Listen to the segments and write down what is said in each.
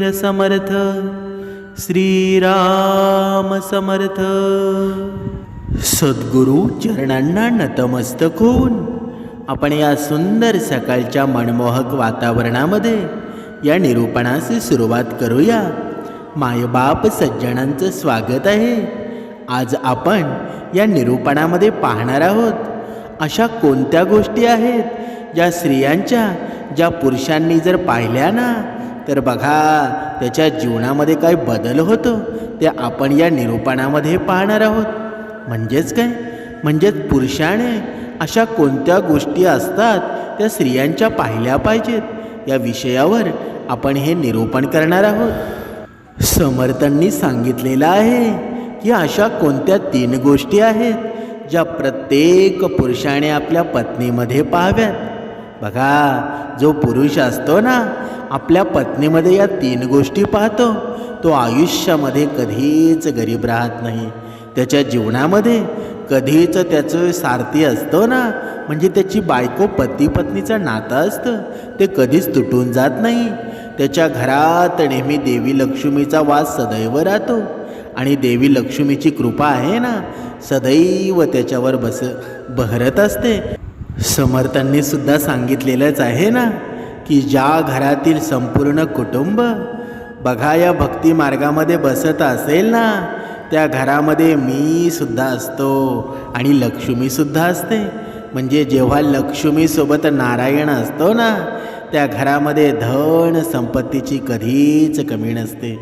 वीर समर्थ श्रीराम समर्थ. सद्गुरु चरणांना नतमस्तक होऊन आपण या सुंदर सकाळच्या मनमोहक वातावरणामध्ये या निरूपणास सुरुवात करूया. मायबाप सज्जनांचं स्वागत आहे. आज आपण या निरूपणामध्ये पाहणार आहोत अशा कोणत्या गोष्टी आहेत ज्या स्त्रियांच्या ज्या पुरुषांनी जर पाहिल्या ना तर बघा त्याच्या जीवनामध्ये काय बदल होतो ते आपण या निरूपणामध्ये पाहणार आहोत. म्हणजेच काय? म्हणजेच पुरुषाने अशा कोणत्या गोष्टी असतात त्या स्त्रियांच्या पाहिल्या पाहिजेत. या विषयावर आपण हे निरूपण करणार आहोत. समर्थांनी सांगितलेलं आहे की अशा कोणत्या तीन गोष्टी आहेत ज्या प्रत्येक पुरुषाने आपल्या पत्नीमध्ये पाहाव्यात. बघा जो पुरुष असतो ना आपल्या पत्नीमध्ये या तीन गोष्टी पाहतो. तो आयुष्यामध्ये कधीच गरीब राहत नाही. त्याच्या जीवनामध्ये कधीच त्याचं सारथी असतो ना म्हणजे त्याची बायको पती पत्नीचं नातं असतं. ते कधीच तुटून जात नाही. त्याच्या घरात नेहमी देवी लक्ष्मीचा वास सदैव राहतो. आणि देवी लक्ष्मीची कृपा आहे ना सदैव त्याच्यावर बस बहरत असते. समर्थांनी सुद्धा सांगितलेलंच आहे ना की ज्या घरातील संपूर्ण कुटुंब बघा या भक्ती मार्गामध्ये बसत असेल ना त्या घरामध्ये मी सुद्धा असतो आणि लक्ष्मीसुद्धा असते. म्हणजे जेव्हा लक्ष्मीसोबत नारायण असतो ना त्या घरामध्ये धन संपत्तीची कधीच कमी नसते.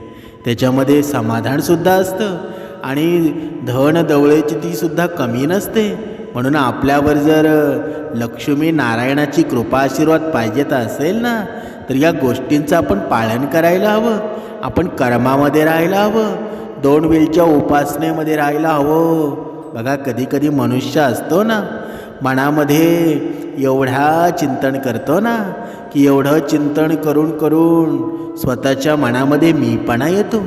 त्याच्यामध्ये समाधानसुद्धा असतं आणि धन दवळेची तीसुद्धा कमी नसते. म्हणून आपल्यावर जर लक्ष्मी नारायणाची कृपा आशीर्वाद पाहिजेत असेल ना तर या गोष्टींचं आपण पालन करायला हवं. आपण कर्मामध्ये राहायला हवं. दोन वेळच्या उपासनेमध्ये राहायला हवं. बघा कधी कधी मनुष्य असतो ना मनामध्ये एवढा चिंतन करतो ना की एवढं चिंतन करून करून स्वतःच्या मनामध्ये मीपणा येतो.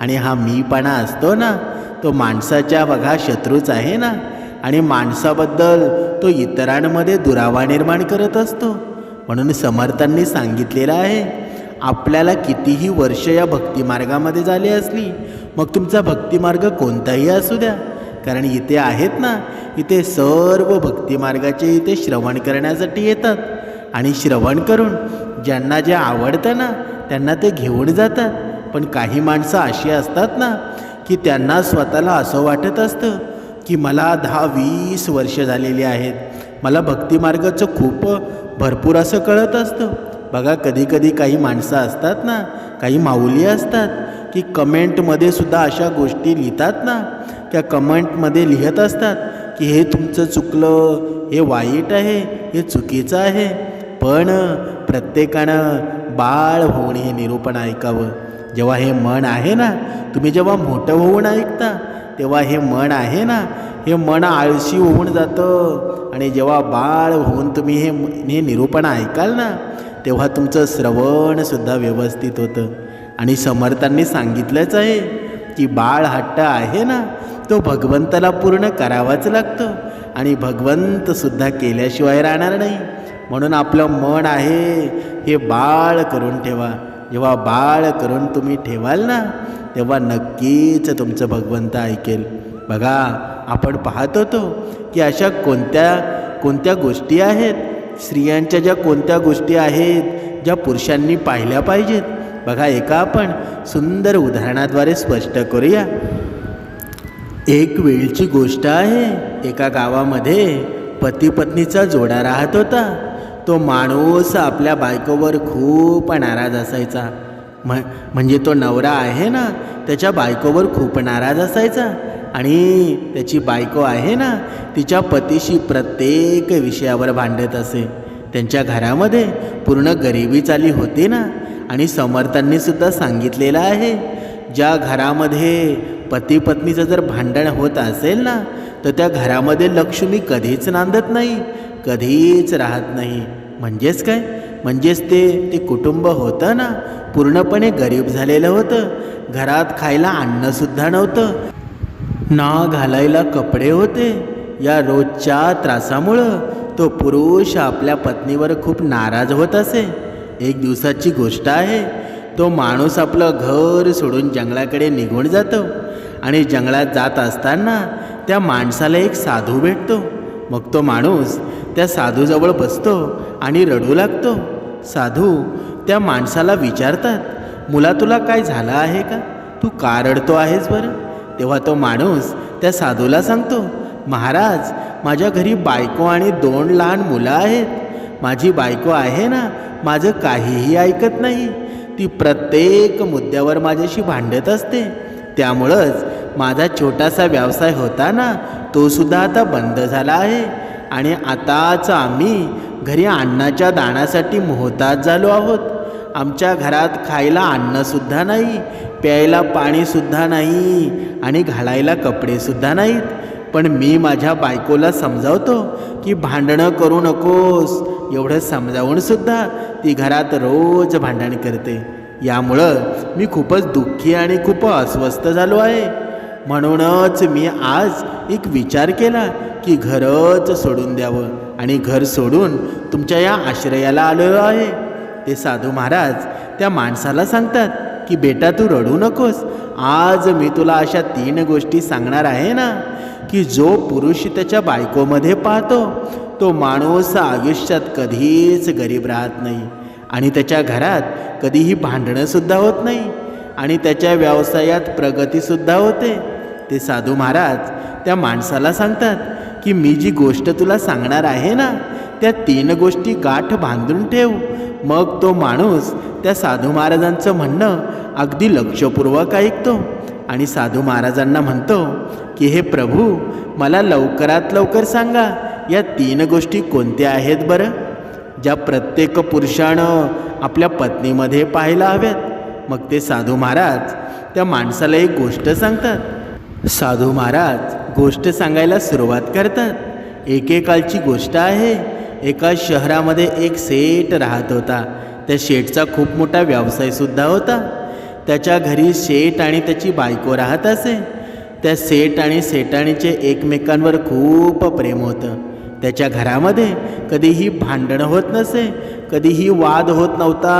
आणि हा मीपणा असतो ना तो माणसाच्या बघा शत्रूच आहे ना. आणि माणसाबद्दल तो इतरांमध्ये दुरावा निर्माण करत असतो. म्हणून समर्थांनी सांगितलेलं आहे आपल्याला कितीही वर्ष या भक्तिमार्गामध्ये झाली असली मग तुमचा भक्तिमार्ग कोणताही असू द्या. कारण इथे आहेत ना इथे सर्व भक्तिमार्गाचे इथे श्रवण करण्यासाठी येतात. आणि श्रवण करून ज्यांना जे आवडतं ना त्यांना ते घेऊन जातात. पण काही माणसं अशी असतात ना की त्यांना स्वतःला असं वाटत असतं की मला दहा वीस वर्ष झालेली आहेत. मला भक्तिमार्गाचं खूप भरपूर असं कळत असतं. बघा कधीकधी काही माणसं असतात ना काही माऊली असतात की कमेंटमध्ये सुद्धा अशा गोष्टी लिहितात ना त्या कमेंटमध्ये लिहित असतात की हे तुमचं चुकलं हे वाईट आहे हे चुकीचं आहे. पण प्रत्येकानं बाळ होऊन हे निरूपण ऐकावं. जेव्हा हे मन आहे ना तुम्ही जेव्हा मोठं होऊन ऐकता तेव्हा हे मन आहे ना हे मन आळशी होऊन जातं. आणि जेव्हा बाळ होऊन तुम्ही हे हे निरूपण ऐकाल ना तेव्हा तुमचं श्रवणसुद्धा व्यवस्थित होतं. आणि समर्थांनी सांगितलंच आहे की बाळ हट्ट आहे ना तो भगवंताला पूर्ण करावाच लागतं. आणि भगवंतसुद्धा केल्याशिवाय राहणार नाही. म्हणून आपलं मन आहे हे बाळ करून ठेवा. जेव्हा बाळ करून तुम्ही ठेवाल ना तेव्हा नक्कीच तुमचं भगवंत ऐकेल. बघा आपण पाहत होतो की अशा कोणत्या कोणत्या गोष्टी आहेत? स्त्रियांच्या ज्या कोणत्या गोष्टी आहेत ज्या पुरुषांनी पाहिल्या पाहिजेत? बघा एका आपण सुंदर उदाहरणाद्वारे स्पष्ट करूया. एक वेळची गोष्ट आहे एका गावामध्ये पती पत्नीचा जोडा राहत होता. तो माणूस आपल्या बायकोवर खूप नाराज असायचा. म्ह म्हणजे तो नवरा आहे ना त्याच्या बायकोवर खूप नाराज असायचा. आणि त्याची बायको आहे ना तिच्या पतीशी प्रत्येक विषयावर भांडत असे. त्यांच्या घरामध्ये पूर्ण गरिबी चाली होती ना आणि समर्थांनीसुद्धा सांगितलेलं आहे ज्या घरामध्ये पती पत्नीचं जर भांडण होत असेल ना तर त्या घरामध्ये लक्ष्मी कधीच नांदत नाही कधीच राहत नाही. म्हणजेच काय? म्हणजेच ते ते कुटुंब होतं ना? पूर्णपणे गरीब झालेलं होतं. घरात खायला अन्नसुद्धा नव्हतं. ना घालायला कपडे होते. या रोजच्या त्रासामुळं तो पुरुष आपल्या पत्नीवर खूप नाराज होत असे. एक दिवसाची गोष्ट आहे. तो माणूस आपलं घर सोडून जंगलाकडे निघून जातो आणि जंगलात जात असताना त्या माणसाला एक साधू भेटतो. मग तो माणूस त्या साधूजवळ बसतो आणि रडू लागतो. साधू त्या माणसाला विचारतात मुला तुला काय झालं आहे का? तू का रडतो आहेस बरं? तेव्हा तो माणूस त्या साधूला सांगतो महाराज माझ्या घरी बायको आणि दोन लहान मुलं आहेत. माझी बायको आहे ना माझं काहीही ऐकत नाही. ती प्रत्येक मुद्द्यावर माझ्याशी भांडत असते. त्यामुळंच माझा छोटासा व्यवसाय होता ना तो सुद्धा आता बंद झाला आहे. आणि आताच आम्ही घरी अन्नाच्या दाण्यासाठी मोहताज झालो आहोत. आमच्या घरात खायला अन्नसुद्धा नाही प्यायला पाणीसुद्धा नाही आणि घालायला कपडेसुद्धा नाहीत. पण मी माझ्या बायकोला समजावतो की भांडणं करू नकोस एवढं समजावूनसुद्धा ती घरात रोज भांडण करते. यामुळं मी खूपच दुःखी आणि खूप अस्वस्थ झालो आहे. म्हणूनच मी आज एक विचार केला की घरच सोडून द्यावं आणि घर सोडून तुमच्या या आश्रयाला आलेलो आहे. ते साधू महाराज त्या माणसाला सांगतात की बेटा तू रडू नकोस. आज मी तुला अशा तीन गोष्टी सांगणार आहे ना की जो पुरुष त्याच्या बायकोमध्ये पाहतो तो माणूस आयुष्यात कधीच गरीब राहत नाही आणि त्याच्या घरात कधीही भांडणंसुद्धा होत नाही आणि त्याच्या व्यवसायात प्रगतीसुद्धा होते. ते साधू महाराज त्या माणसाला सांगतात की मी जी गोष्ट तुला सांगणार आहे ना त्या तीन गोष्टी गाठ बांधून ठेव. मग तो माणूस त्या साधू महाराजांचं म्हणणं अगदी लक्षपूर्वक ऐकतो आणि साधू महाराजांना म्हणतो की हे प्रभू मला लवकरात लवकर सांगा या तीन गोष्टी कोणत्या आहेत बरं? ज्या प्रत्येक पुरुषानं आपल्या पत्नीमध्ये पाहायला हव्यात. मग ते साधू महाराज त्या माणसाला एक गोष्ट सांगतात साधू महाराज गोष्ट सांगायला सुरुवात करतात. एकेकाळची गोष्ट आहे एका शहरामध्ये एक सेठ राहत होता. त्या शेठचा खूप मोठा व्यवसायसुद्धा होता. त्याच्या घरी शेठ आणि त्याची बायको राहत असे. त्या सेठ आणि सेठाणीचे एकमेकांवर खूप प्रेम होतं. त्याच्या घरामध्ये कधीही भांडणं होत नसे कधीही वाद होत नव्हता.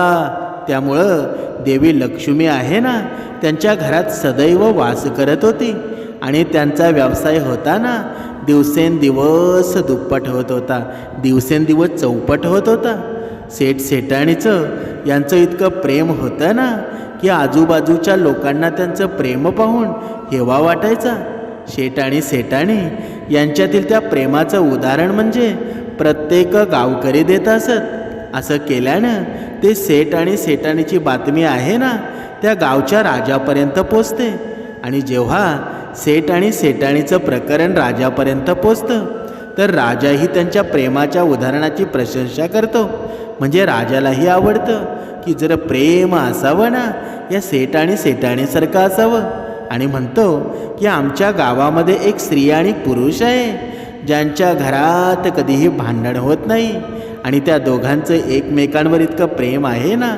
त्यामुळं देवी लक्ष्मी आहे ना त्यांच्या घरात सदैव वास करत होती. आणि त्यांचा व्यवसाय होता ना दिवसेंदिवस दुप्पट होत होता दिवसेंदिवस चौपट होत होता. सेठ सेठाणीचं यांचं इतकं प्रेम होतं ना की आजूबाजूच्या लोकांना त्यांचं प्रेम पाहून हेवा वाटायचा. शेठ आणि सेठाणी यांच्यातील त्या प्रेमाचं उदाहरण म्हणजे प्रत्येक गावकरी देत असत असं केल्यानं ते सेट आणि सेटाणीची बातमी आहे ना त्या गावच्या राजापर्यंत पोचते. आणि जेव्हा सेट आणि सेटाणीचं प्रकरण राजापर्यंत पोचतं तर राजाही त्यांच्या प्रेमाच्या उदाहरणाची प्रशंसा करतो. म्हणजे राजालाही आवडतं की जर प्रेम असावं ना या सेट आणि सेटाणीसारखं असावं. आणि म्हणतो की आमच्या गावामध्ये एक स्त्री आणि पुरुष आहे ज्यांच्या घरात कधीही भांडण होत नाही. आणि त्या दोघांचं एकमेकांवर इतकं प्रेम आहे ना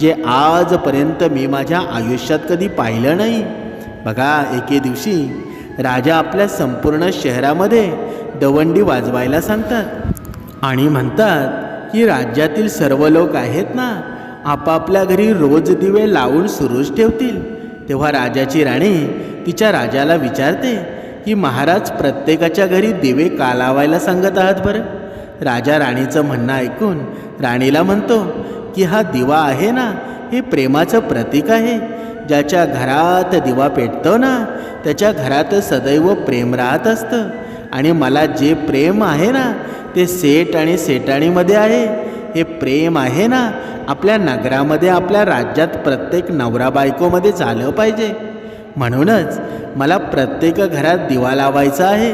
जे आजपर्यंत मी माझ्या आयुष्यात कधी पाहिलं नाही. बघा एके दिवशी राजा आपल्या संपूर्ण शहरामध्ये दवंडी वाजवायला सांगतात आणि म्हणतात की राज्यातील सर्व लोक आहेत ना आपापल्या घरी रोज दिवे लावून सुरूच ठेवतील. तेव्हा राजाची राणी तिच्या राजाला विचारते की महाराज प्रत्येकाच्या घरी दिवे का लावायला सांगत आहात बरं? राजा राणीचं म्हणणं ऐकून राणीला म्हणतो की हा दिवा आहे ना हे प्रेमाचं प्रतीक आहे. ज्याच्या घरात दिवा पेटतो ना त्याच्या घरात सदैव प्रेम राहत असतं. आणि मला जे प्रेम आहे ना ते सेट आणि सेटाणीमध्ये आहे. हे प्रेम आहे ना आपल्या नगरामध्ये आपल्या राज्यात प्रत्येक नवरा बायकोमध्ये झालं पाहिजे. म्हणूनच मला प्रत्येक घरात दिवा लावायचा आहे.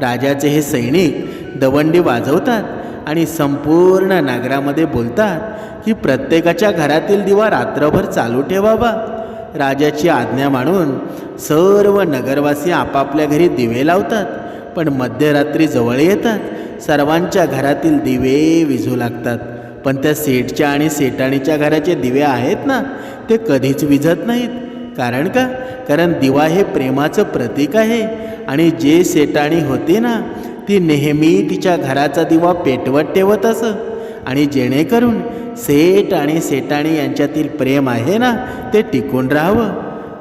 राजाचे हे सैनिक दवंडी वाजवतात आणि संपूर्ण नागरामध्ये बोलतात की प्रत्येकाच्या घरातील दिवा रात्रभर चालू ठेवावा. राजाची आज्ञा मानून सर्व नगरवासी आपापल्या घरी दिवे लावतात पण मध्यरात्री जवळ येतात. सर्वांच्या घरातील दिवे विझू लागतात. पण त्या सेठच्या आणि सेटाणीच्या घराचे दिवे आहेत ना ते कधीच विझत नाहीत. कारण का? कारण दिवा हे प्रेमाचं प्रतीक आहे आणि जे सेटाणी होते ना ती नेहमी तिच्या घराचा दिवा पेटवत ठेवत असं. आणि जेणेकरून सेठ आणि सेटाणी यांच्यातील प्रेम आहे ना ते टिकून राहावं.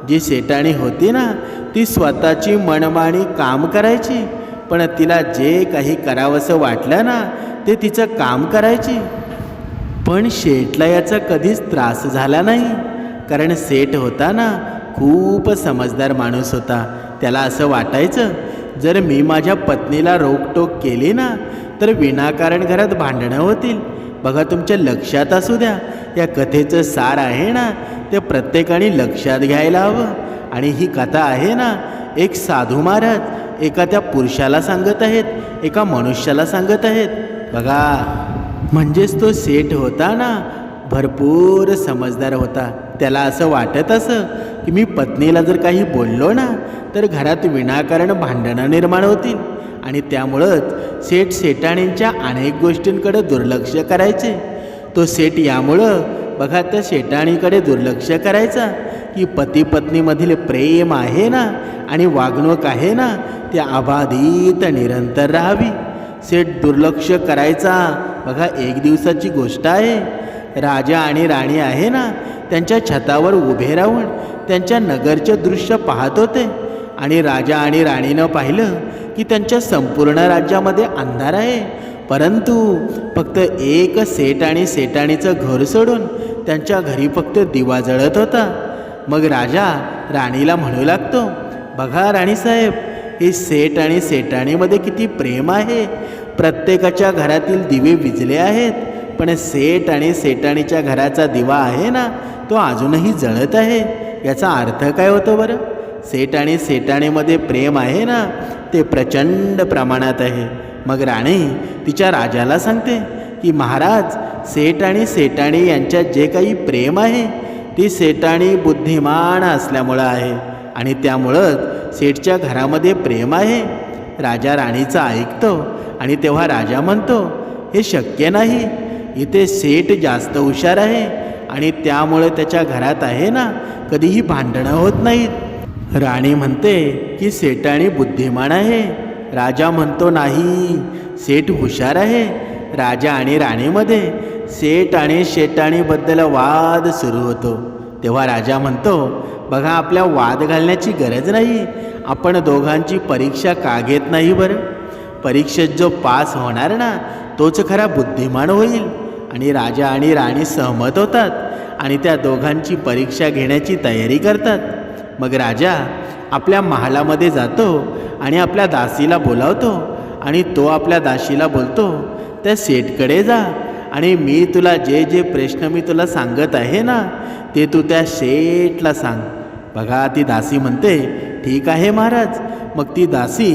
जी सेटाणी होती ना ती स्वतःची मनमाणी काम करायची. पण तिला जे काही करावंसं वाटलं ना ते तिचं काम करायची. पण शेठला याचा कधीच त्रास झाला नाही. कारण सेठ होता ना खूप समजदार माणूस होता. त्याला असं वाटायचं जर मी माझ्या पत्नीला रोकटोक केली ना तर विनाकारण घरात भांडणं होतील. बघा तुमच्या लक्षात असू द्या. या कथेचं सार आहे ना ते प्रत्येकाने लक्षात घ्यायला हवं. आणि ही कथा आहे ना एक साधू महाराज एका त्या पुरुषाला सांगत आहेत एका मनुष्याला सांगत आहेत. बघा म्हणजेच तो सेठ होता ना भरपूर समजदार होता. त्याला असं वाटत असं की मी पत्नीला जर काही बोललो ना तर घरात विनाकारण भांडणं निर्माण होतील. आणि त्यामुळंच सेठ सेटाणींच्या अनेक गोष्टींकडे दुर्लक्ष करायचे. तो सेठ यामुळं बघा त्या शेटाणीकडे दुर्लक्ष करायचा की पती पत्नीमधील प्रेम आहे ना आणि वागणूक आहे ना ते अबाधित निरंतर राहावी. सेठ दुर्लक्ष करायचा बघा एक दिवसाची गोष्ट आहे. राजा आणि राणी आहे ना त्यांच्या छतावर उभे राहून त्यांच्या नगरचे दृश्य पाहत होते. आणि राजा आणि राणीनं पाहिलं की त्यांच्या संपूर्ण राज्यामध्ये अंधार आहे. परंतु फक्त एक सेट आणि सेठाणीचं घर सोडून त्यांच्या घरी फक्त दिवा जळत होता. मग राजा राणीला म्हणू लागतो बघा राणीसाहेब हे सेट आणि सेटाणीमध्ये किती प्रेम आहे. प्रत्येकाच्या घरातील दिवे विजले आहेत. पण सेठ आणि सेटाणीच्या घराचा दिवा आहे ना तो अजूनही जळत आहे. याचा अर्थ काय होतो बरं? सेठ आणि सेटाणीमध्ये प्रेम आहे ना ते प्रचंड प्रमाणात आहे. मग राणी तिच्या राजाला सांगते की महाराज सेठ आणि सेटाणी यांच्यात जे काही प्रेम आहे ती सेटाणी बुद्धिमान असल्यामुळं आहे आणि त्यामुळंच सेठच्या घरामध्ये प्रेम आहे. राजा राणीचं ऐकतो आणि तेव्हा राजा म्हणतो हे शक्य नाही. इथे सेठ जास्त हुशार आहे आणि त्यामुळे त्याच्या घरात आहे ना कधीही भांडणं होत नाहीत. राणी म्हणते की सेठाणी बुद्धिमान आहे. राजा म्हणतो नाही सेठ हुशार आहे. राजा आणि राणीमध्ये सेठ आणि शेटाणीबद्दल वाद सुरू होतो. तेव्हा राजा म्हणतो बघा आपल्या वाद घालण्याची गरज नाही. आपण दोघांची परीक्षा का घेत नाही बरं? परीक्षेत जो पास होणार ना तोच खरा बुद्धिमान होईल. आणि राजा आणि राणी सहमत होतात आणि त्या दोघांची परीक्षा घेण्याची तयारी करतात. मग राजा आपल्या महालामध्ये जातो आणि आपल्या दासीला बोलावतो आणि तो आपल्या दासीला बोलतो त्या सेठकडे जा आणि मी तुला जे जे प्रश्न मी तुला सांगत आहे ना ते तू त्या शेठला सांग. बघा ती दासी म्हणते ठीक आहे महाराज. मग ती दासी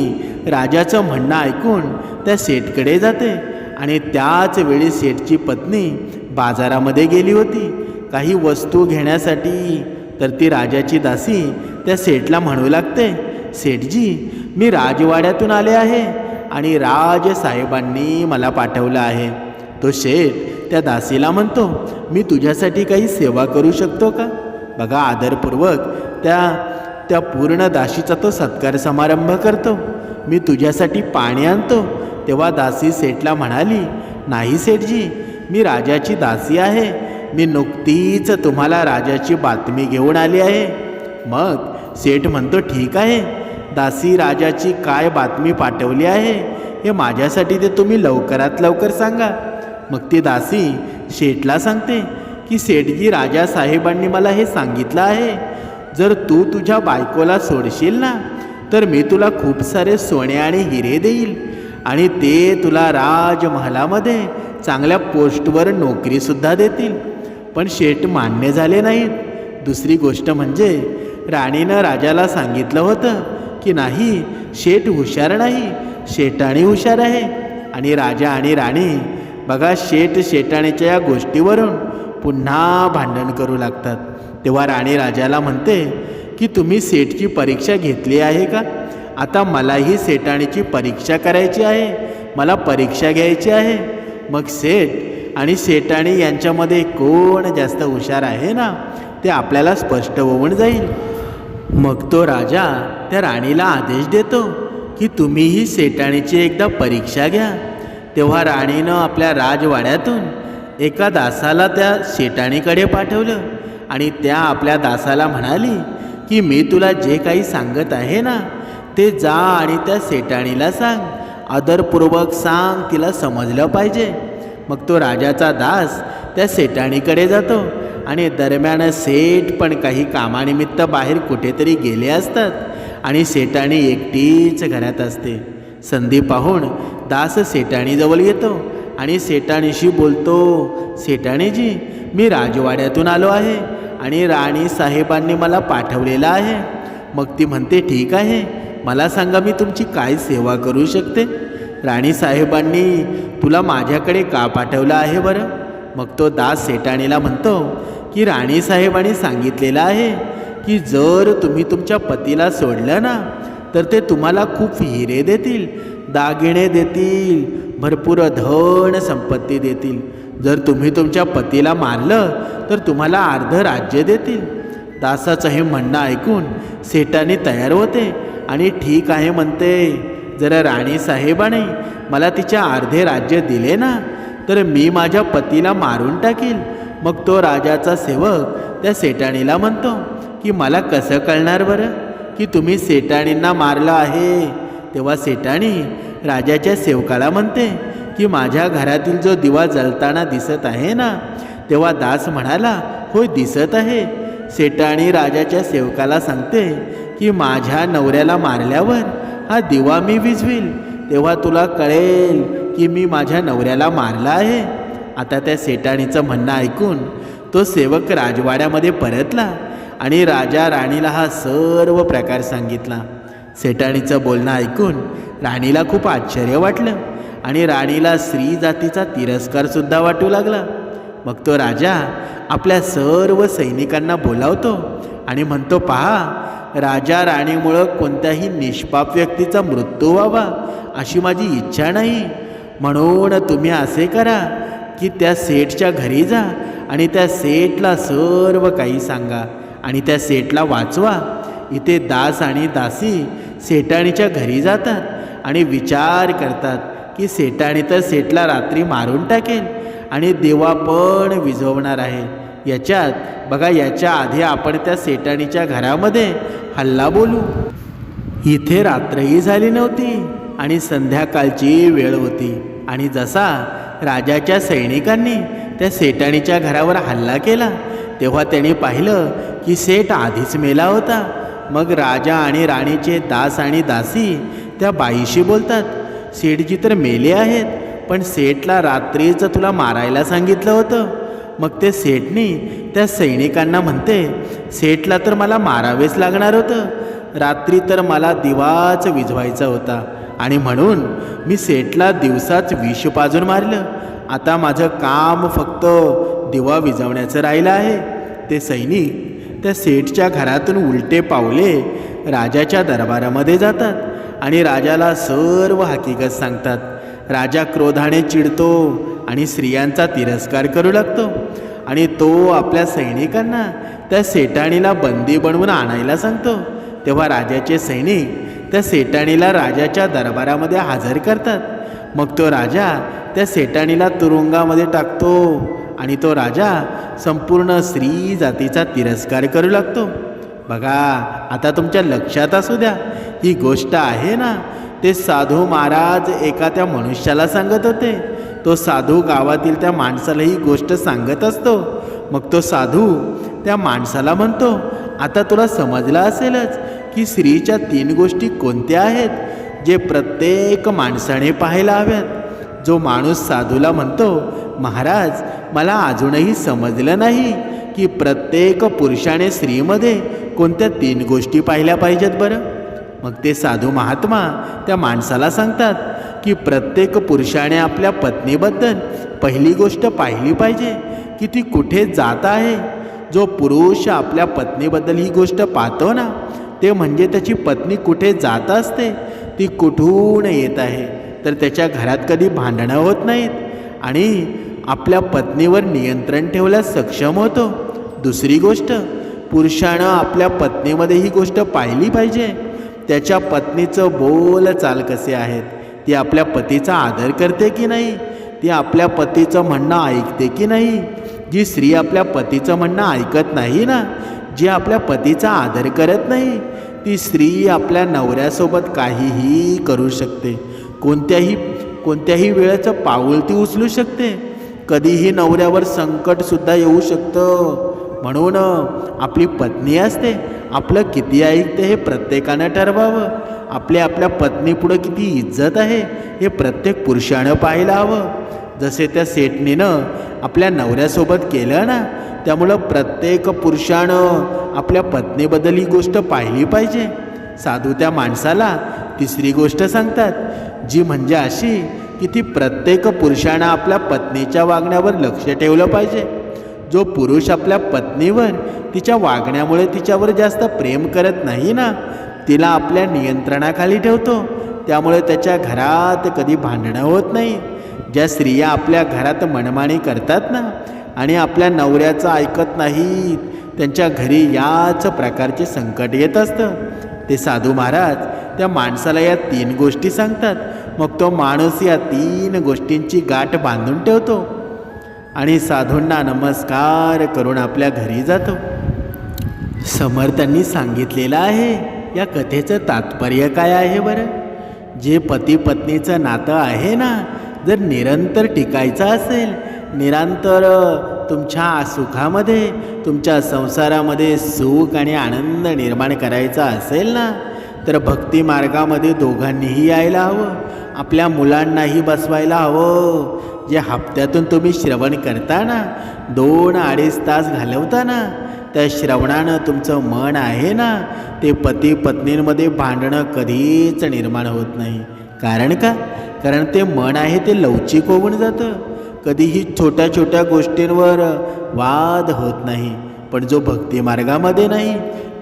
राजाचं म्हणणं ऐकून त्या सेठकडे जाते. आणि त्याच वेळी सेठची पत्नी बाजारामध्ये गेली होती. काही वस्तू घेण्यासाठी तर ती राजाची दासी त्या सेठला म्हणू लागते सेठजी मी राजवाड्यातून आले आहे आणि राजसाहेबांनी मला पाठवलं आहे. तो शेठ त्या दासीला म्हणतो मी तुझ्यासाठी काही सेवा करू शकतो का? बघा आदरपूर्वक त्या त्या पूर्ण दासीचा तो सत्कार समारंभ करतो. मी तुझ्यासाठी पाणी आणतो तेव्हा दासी सेठला म्हणाली नाही सेठजी मी राजाची दासी आहे. मी नुकतीच तुम्हाला राजाची बातमी घेऊन आली आहे. मग सेठ म्हणतो ठीक आहे. दासी राजाची काय बातमी पाठवली आहे हे माझ्यासाठी ते तुम्ही लवकरात लवकर सांगा. मग ती दासी शेठला सांगते की सेठजी राजासाहेबांनी मला हे सांगितलं आहे. जर तू तुझ्या बायकोला सोडशील ना तर मी तुला खूप सारे सोने आणि हिरे देईल. आणि ते तुला राजमहालामध्ये चांगल्या पोस्टवर नोकरीसुद्धा देतील. पण शेठ मान्य झाले नाहीत. दुसरी गोष्ट म्हणजे राणीनं राजाला सांगितलं होतं की नाही शेठ हुशार नाही शेटाणी हुशार आहे. आणि राजा आणि राणी बघा शेठ शेटाणीच्या या गोष्टीवरून पुन्हा भांडण करू लागतात. तेव्हा राणी राजाला म्हणते की तुम्ही सेठची परीक्षा घेतली आहे का? आता मलाही सेठाणीची परीक्षा करायची आहे. मला परीक्षा घ्यायची आहे. मग सेठ आणि सेठाणी यांच्यामध्ये कोण जास्त हुशार आहे ना ते आपल्याला स्पष्ट होऊन जाईल. मग तो राजा त्या राणीला आदेश देतो की तुम्हीही सेठाणीची एकदा परीक्षा घ्या. तेव्हा राणीनं आपल्या राजवाड्यातून एका दासाला त्या शेटाणीकडे पाठवलं आणि त्या आपल्या दासाला म्हणाली की मी तुला जे काही सांगत आहे ना ते जा आणि त्या सेटाणीला सांग. आदरपूर्वक सांग तिला समजलं पाहिजे. मग तो राजाचा दास त्या सेटाणीकडे जातो आणि दरम्यान सेठ पण काही कामानिमित्त बाहेर कुठेतरी गेले असतात आणि सेटाणी एकटीच घरात असते. संधी पाहून दास सेटाणीजवळ येतो आणि सेटाणीशी बोलतो सेटाणीजी मी राजवाड्यातून आलो आहे आणि राणी साहेबांनी मला पाठवलेलं आहे. मग ती म्हणते ठीक आहे. मला सांगा मी तुमची काय सेवा करू शकते? राणी साहेबांनी तुला माझ्याकडे का पाठवलं आहे बरं? मग तो दास सेटाणीला म्हणतो की राणी साहेबांनी सांगितलेलं आहे की जर तुम्ही तुमच्या पतीला सोडलं ना तर ते तुम्हाला खूप हिरे देतील दागिने देतील भरपूर धन संपत्ती देतील. जर तुम्ही तुमच्या पतीला मारलं तर तुम्हाला अर्ध राज्य देतील. दासाचं हे म्हणणं ऐकून सेटाने तयार होते. आणि ठीक आहे म्हणते. जरा राणी साहेबाने मला तिच्या अर्धे राज्य दिले ना तर मी माझ्या पतीला मारून टाकील. मग तो राजाचा सेवक त्या सेटाणीला म्हणतो की मला कसं कळणार बरं? की तुम्ही सेटाणींना मारलं आहे? तेव्हा सेठाणी राजाच्या सेवकाला म्हणते की माझ्या घरातील जो दिवा जळताना दिसत आहे ना तेव्हा दास म्हणाला होय दिसत आहे सेटाणी राजाच्या सेवकाला सांगते की माझ्या नवऱ्याला मारल्यावर हा दिवा मी विजवील तेव्हा तुला कळेल की मी माझ्या नवऱ्याला मारला आहे. आता त्या सेठाणीचं म्हणणं ऐकून तो सेवक राजवाड्यामध्ये परतला आणि राजा राणीला हा सर्व प्रकार सांगितला. सेठाणीचं बोलणं ऐकून राणीला खूप आश्चर्य वाटलं आणि राणीला स्त्री जातीचा तिरस्कारसुद्धा वाटू लागला. मग तो राजा आपल्या सर्व सैनिकांना बोलावतो आणि म्हणतो पहा राजा राणीमुळं कोणत्याही निष्पाप व्यक्तीचा मृत्यू व्हावा अशी माझी इच्छा नाही. म्हणून तुम्ही असे करा की त्या सेठच्या घरी जा आणि त्या सेठला सर्व काही सांगा आणि त्या सेठला वाचवा. इथे दास आणि दासी सेठाणीच्या घरी जातात आणि विचार करतात की सेठाणी तर सेठला रात्री मारून टाकेल आणि देवा पण विझवणार आहे. याच्यात बघा याच्या आधी आपण त्या सेठाणीच्या घरामध्ये हल्ला बोलू. इथे रात्रही झाली नव्हती आणि संध्याकाळची वेळ होती. आणि जसा राजाच्या सैनिकांनी त्या सेठाणीच्या घरावर हल्ला केला तेव्हा त्यांनी पाहिलं की सेठ आधीच मेला होता. मग राजा आणि राणीचे दास आणि दासी त्या बाईशी बोलतात सेठजी तर मेले आहेत पण सेठला रात्रीचं तुला मारायला सांगितलं होतं. मग ते सेठनी त्या सैनिकांना म्हणते सेठला तर मला मारावेच लागणार होतं. रात्री तर मला दिवाच विझवायचा होता आणि म्हणून मी सेठला दिवसाच विष पाजून मारलं. आता माझं काम फक्त दिवा विझवण्याचं राहिलं आहे. ते सैनिक त्या सेठच्या घरातून उलटे पावले राजाच्या दरबारामध्ये जातात आणि राजाला सर्व हकीकत सांगतात. राजा क्रोधाने चिडतो आणि स्त्रियांचा तिरस्कार करू लागतो. आणि तो आपल्या सैनिकांना त्या सेठाणीला बंदी बनवून आणायला सांगतो. तेव्हा राजाचे सैनिक त्या सेठाणीला राजाच्या दरबारामध्ये हजर करतात. मग तो राजा त्या सेठाणीला तुरुंगामध्ये टाकतो आणि तो राजा संपूर्ण स्त्री जातीचा तिरस्कार करू लागतो. बघा आता तुमच्या लक्षात असू द्या. ही गोष्ट आहे ना? ते साधू महाराज एका त्या मनुष्याला सांगत होते. तो साधू गावातील त्या माणसाला ही गोष्ट सांगत असतो. मग तो साधू त्या माणसाला म्हणतो आता तुला समजलं असेलच की स्त्रीच्या तीन गोष्टी कोणत्या आहेत जे प्रत्येक माणसाने पाहायला हव्यात. जो माणूस साधूला म्हणतो महाराज मला अजूनही समजलं नाही की प्रत्येक पुरुषाने स्त्रीमध्ये कोणत्या तीन गोष्टी पाहिल्या पाहिजेत बरं. मग ते साधू महात्मा त्या माणसाला सांगतात की प्रत्येक पुरुषाने आपल्या पत्नीबद्दल पहिली गोष्ट पाहिली पाहिजे की ती कुठे जात आहे. जो पुरुष आपल्या पत्नीबद्दल ही गोष्ट पाहतो ना ते म्हणजे त्याची पत्नी कुठे जात असते ती कुठून येत आहे. तर त्याच्या घरात कधी भांडणं होत नाहीत. आणि आपल्या पत्नीवर नियंत्रण ठेवण्यास सक्षम होतो. दुसरी गोष्ट पुरुषानं आपल्या पत्नीमध्ये ही गोष्ट पाहिली पाहिजे. त्याच्या पत्नीचं बोल चाल कसे आहेत? ती आपल्या पतीचा आदर करते की नाही? ती आपल्या पतीचं म्हणणं ऐकते की नाही? जी स्त्री आपल्या पतीचं म्हणणं ऐकत नाही ना जी आपल्या पतीचा आदर करत नाही ती स्त्री आपल्या नवऱ्यासोबत काहीही करू शकते. कोणत्याही कोणत्याही वेळेचं पाऊल ती उचलू शकते. कधीही नवऱ्यावर संकटसुद्धा येऊ शकतं. म्हणून आपली पत्नी असते. आपलं किती ऐकते हे प्रत्येकानं ठरवावं. आपल्या आपल्या पत्नीपुढं किती इज्जत आहे? हे प्रत्येक पुरुषानं पाहायला हवं. जसे त्या सेठनीनं आपल्या नवऱ्यासोबत केलं ना त्यामुळं प्रत्येक पुरुषानं आपल्या पत्नीबद्दल ही गोष्ट पाहिली पाहिजे. साधू त्या माणसाला तिसरी गोष्ट सांगतात जी म्हणजे अशी की ती प्रत्येक पुरुषानं आपल्या पत्नीच्या वागण्यावर लक्ष ठेवलं पाहिजे. जो पुरुष आपल्या पत्नीवर तिच्या वागण्यामुळे तिच्यावर जास्त प्रेम करत नाही ना तिला आपल्या नियंत्रणाखाली ठेवतो. त्यामुळे त्याच्या घरात कधी भांडणं होत नाही. ज्या स्त्रिया आपल्या घरात मनमाणी करतात ना आणि आपल्या नवऱ्याचं ऐकत नाहीत त्यांच्या घरी याच प्रकारचे संकट येत असतं. ते साधू महाराज त्या माणसाला या तीन गोष्टी सांगतात. मग तो माणूस या तीन गोष्टींची गाठ बांधून ठेवतो. आणि साधूंना नमस्कार करून आपल्या घरी जातो. समर्थांनी सांगितलेलं आहे या कथेचं तात्पर्य काय आहे बरं? जे पती पत्नीचं नातं आहे ना जर निरंतर टिकायचं असेल निरंतर तुमच्या सुखामध्ये तुमच्या संसारामध्ये सुख आणि आनंद निर्माण करायचा असेल ना तर भक्ती मार्गामध्ये दोघांनीही यायला हवं. आपल्या मुलांनाही बसवायला हवं. जे हप्त्यातून तुम्ही श्रवण करता ना दोन अडीच तास घालवता ना त्या श्रवणानं तुमचं मन आहे ना ते पती पत्नींमध्ये भांडणं कधीच निर्माण होत नाही. कारण का? कारण ते मन आहे ते लवचिक होऊन जातं. कधीही छोट्या छोट्या गोष्टींवर वाद होत नाही. पण जो भक्ती मार्गामध्ये नाही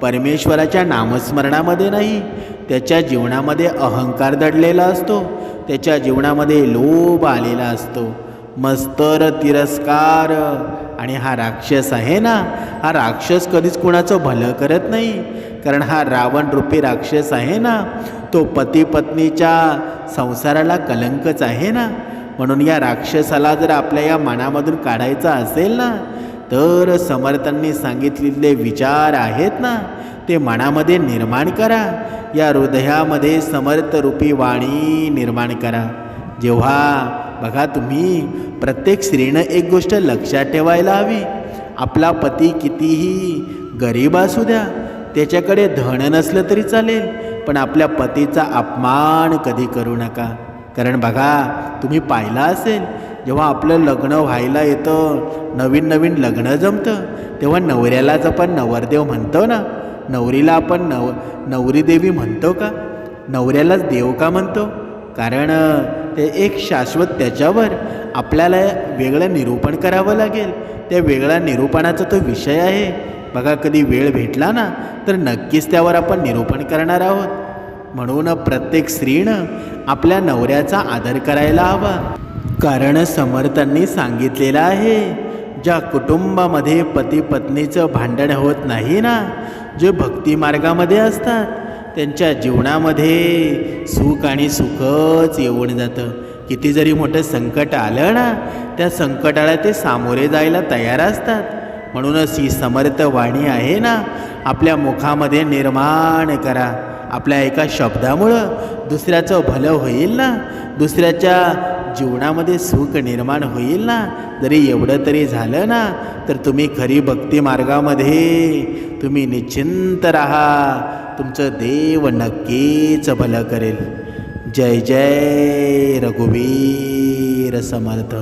परमेश्वराच्या नामस्मरणामध्ये नाही त्याच्या जीवनामध्ये अहंकार दडलेला असतो. त्याच्या जीवनामध्ये लोभ आलेला असतो. मस्तर तिरस्कार आणि हा राक्षस आहे ना हा राक्षस कधीच कुणाचं भलं करत नाही. कारण हा रावण रूपी राक्षस आहे ना तो पती पत्नीच्या संसाराला कलंकच आहे ना. म्हणून या राक्षसाला जर आपल्या या मनामधून काढायचा असेल ना तर समर्थांनी सांगितलेले विचार आहेत ना ते मनामध्ये निर्माण करा. या हृदयामध्ये समर्थरूपी वाणी निर्माण करा. जेव्हा बघा तुम्ही प्रत्येक स्त्रीनं एक गोष्ट लक्षात ठेवायला हवी. आपला पती कितीही गरीब असू द्या त्याच्याकडे धन नसलं तरी चालेल पण आपल्या पतीचा अपमान कधी करू नका. कारण बघा तुम्ही पाहिला असेल जेव्हा आपलं लग्न व्हायला येतं नवीन नवीन लग्न जमतं तेव्हा नवऱ्यालाच आपण नवरदेव म्हणतो ना? नवरीला आपण नव नवरीदेवी म्हणतो का? नवऱ्यालाच देव का म्हणतो? कारण ते एक शाश्वत त्याच्यावर आपल्याला वेगळं निरूपण करावं लागेल. त्या वेगळ्या निरूपणाचा तो विषय आहे. बघा कधी वेळ भेटला ना तर नक्कीच त्यावर आपण निरूपण करणार आहोत. म्हणून प्रत्येक स्त्रीनं आपल्या नवऱ्याचा आदर करायला हवा. कारण समर्थांनी सांगितलेलं आहे ज्या कुटुंबामध्ये पती पत्नीचं भांडण होत नाही ना जे भक्ती मार्गामध्ये असतात त्यांच्या जीवनामध्ये सुख आणि सुखच येऊन जातं. किती जरी मोठं संकट आलं ना त्या संकटाला ते सामोरे जायला तयार असतात. म्हणूनच ही समर्थ वाणी आहे ना आपल्या मुखामध्ये निर्माण करा. आपल्या एका शब्दामुळं दुसऱ्याचं भलं होईल ना दुसऱ्याच्या जीवनामध्ये सुख निर्माण होईल ना. जरी एवढं तरी झालं ना तर तुम्ही खरी भक्ती मार्गामध्ये तुम्ही निश्चिंत राहा. तुमचं देव नक्कीच भलं करेल. जय जय रघुवीर समर्थ.